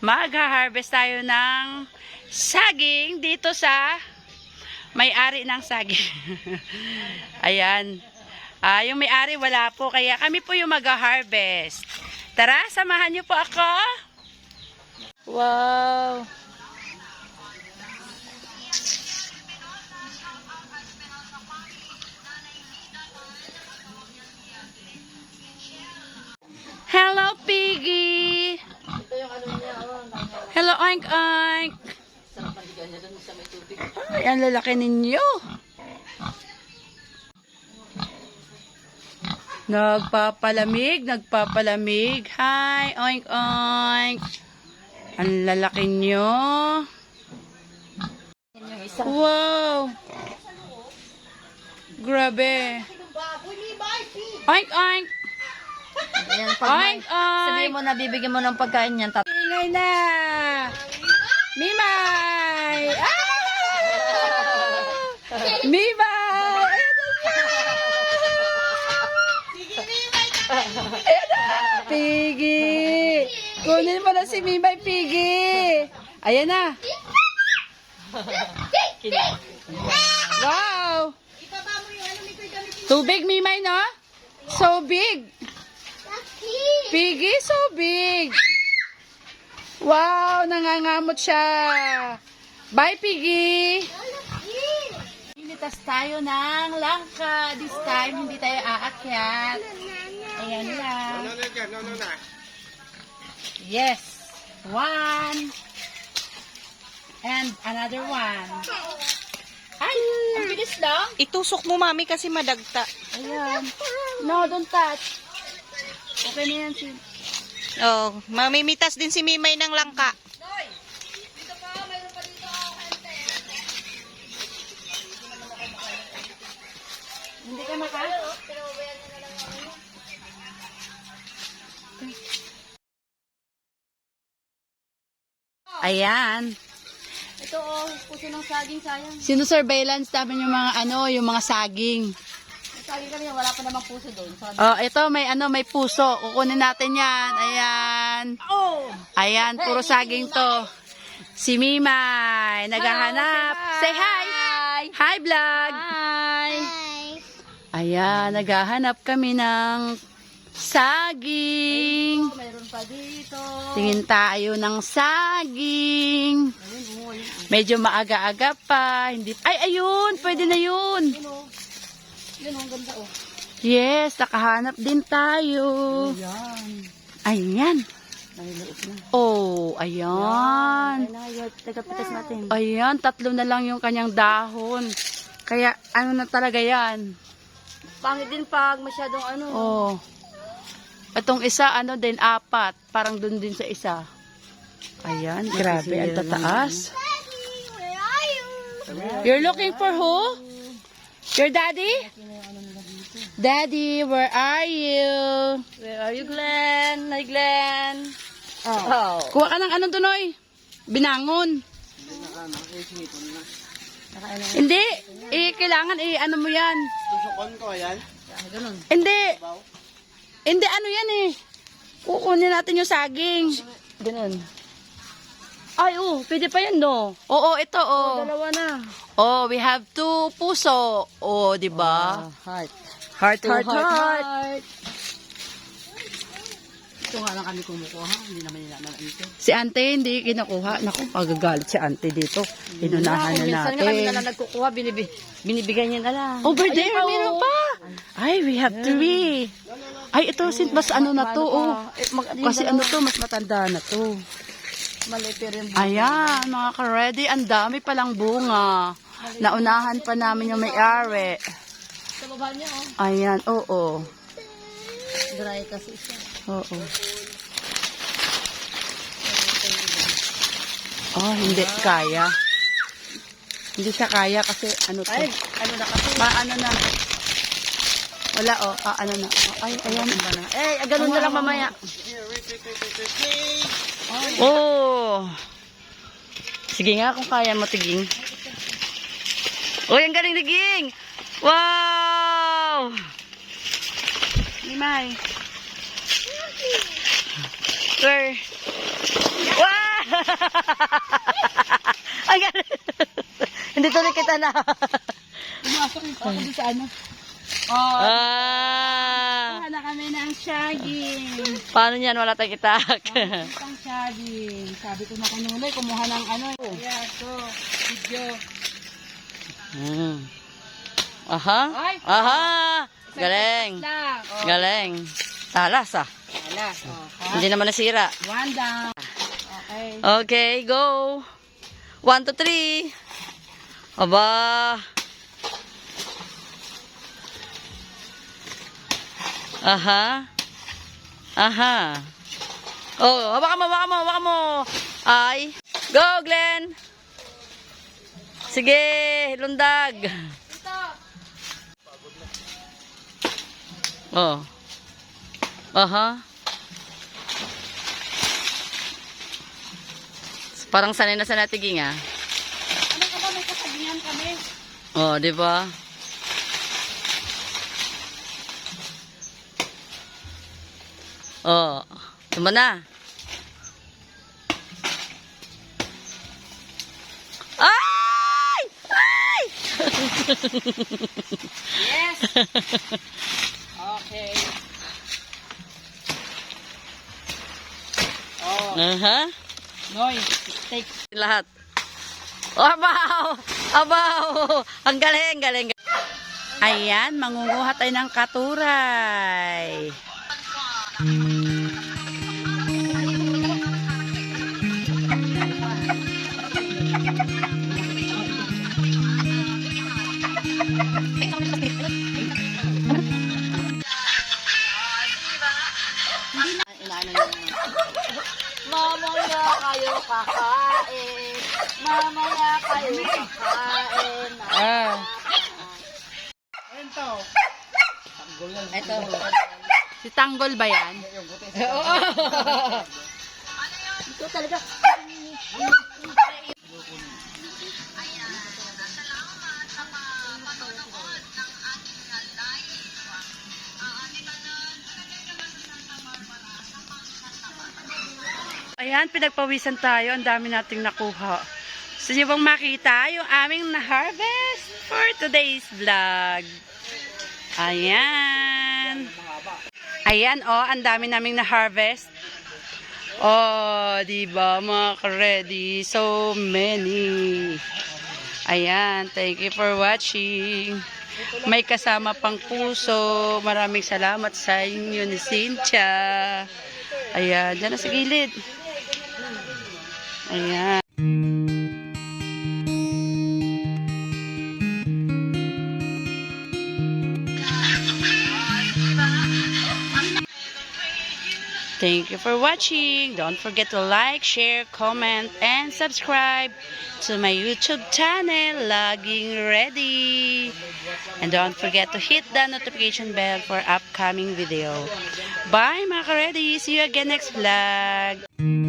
Mag-harvest tayo ng saging dito sa may-ari ng saging. Ayan. Ah, yung may-ari wala po, kaya kami po yung mag-harvest. Tara, samahan niyo po ako. Wow. Oink. Ay, ang lalaki ninyo. Nagpapalamig, nagpapalamig. Hi, Oink Oink. Ang lalaki nyo. Wow. Grabe. Oink Oink. Ayan, pag may, Oink Oink. sabihin mo na bibigyan mo ng pagkain yan, Ingay na! Mimay! Ah! Mimay! Ayan na! Ayan na! Piggy! Kunin mo na si Mimay, Piggy! Ayan na! Wow! Tubig, Mimay, no? So big! Piggy, so big! Wow, nangangamot siya. Bye, Piggy. Initas tayo ng langka. This time, hindi tayo aakyat. Ayan lang. Yes. One. And another one. Ay, ang bilis lang. Itusok mo, mami, kasi madagta. Ayan. No, don't touch. Okay na yan, Sid. Oh, mamimitas din si Mimay ng langka. Hindi ka maka? Ayan. Ito oh, puso ng saging sayang. Sinusurveillance namin yung mga ano, yung mga saging. Saging kami, wala pa namang puso doon. So, Oh, ito may ano, may puso. Kukunin natin 'yan. Ayan. oh! Ayan, puro saging 'to. Si Mimay, naghahanap. Say hi. Hi, vlog. Hi! Ayan, naghahanap kami ng saging. Mayroon pa dito. Tingin tayo ng saging. Oh. Medyo maaga-aga pa. Hindi Ay, ayun, pwede na 'yun. Yun ang ganda oh. Yes, nakahanap din tayo. Yan. Ayan. Na. Oh, ayan. Ay na, yun. Tagapitas natin. Ayan, tatlo na lang yung kanyang dahon. Kaya, ano na talaga yan? Pangit din pag masyadong ano. Oh. Itong isa, ano din, apat. Parang dun din sa isa. Ayan, grabe, ang tataas. You're looking for who? Your daddy? Daddy, where are you? Where are you, Glenn? Hi, Glenn. Oh. Kuha ka ng ano dun, oy? Binangon. Nakaano. Hindi. Eh, kailangan, eh, ano mo yan? Tusukon ko yan. Ah. Hindi. Hindi, ano yan eh. Kukunin natin yung saging. Ganun. Ay, oh, pwede pa yan, no? Oo, ito, oh. Dalawa na. Oh, we have two puso. Oh, di ba? heart. Heart, Heart, heart, heart. Ito nga lang kami kumukuha. Hindi naman nila naman ito. Si ante hindi kinukuha. Naku, magagalit si ante dito. Inunahan na Minsan nga kami na lang natin. nagkukuha. Binibi, binibigyan niya na lang. Over there, pa, meron pa. Ay, we have three. Ay, ito, sin mas ano na to, oh. Eh, Kasi ano to, mas matanda na to. Mali pero yung Ayan, mga ka-ready, ang dami palang bunga. Naunahan pa namin yung may-ari. Sa baba niya, oh. Ayan, oo. Dry kasi siya. Oo. Oh, hindi kaya. Hindi siya kaya kasi ano to. Ay, ano na kasi. Ma, ano na. Wala, oh. Ah, ano na. Oh, ay, ayan. Eh, ganun na lang mamaya. Oh. Sige nga kung kaya mo, Tiging. Uy, ang galing, Tiging! Wow! Limay. Where? Wow! Ang galing. Hindi tuloy kita na. Pumasok ako sa ano. Oh, ah, na kami ng saging. paano yan? Wala tayong itak. Ang saging. Sabi ko na kanulay, kumuha ng ano. Yeah, so, video. Hmm. Aha. Ay! Aha. Galing. Oh, Galing. Talas ah. wala. Oh, ha? Hindi naman nasira. One down. Okay. Okay, go. One, two, three. Aba. Aha. Aha. Oh, hawakan mo, hawakan mo, hawakan mo. Ay. Go, Glenn. Sige, lundag. Oh. Aha. Parang sanay na sa natiging ah. Ano ka ba? May kasabihan kami. Oh, di ba? Oh, tuma na. Ay! Ay! Yes. Okay. Oh, Aha. noise. Take. Lahat. Oh, abaw! Abaw! Ang galing, galing. galing. Ayan, mangunguha tayo ng katuray. Mamaya kayo kakain. Mamaya kayo kakain. Ah. Ito. Si Tanggol ba yan? Oo. Ito talaga. Ayan, pinagpawisan tayo. Ang dami nating nakuha. Gusto niyo bang makita yung aming na-harvest for today's vlog? Ayan. Ayan, oh, ang dami naming na-harvest. Oh, di ba mga ka-ready? So many. Ayan, thank you for watching. May kasama pang puso. Maraming salamat sa inyo ni Cynthia. Ayan, dyan na sa gilid. Ayan. Thank you for watching. Don't forget to like, share, comment, and subscribe to my YouTube channel, Logging Ready. And don't forget to hit the notification bell for upcoming video. Bye mga ka-ready. See you again next vlog.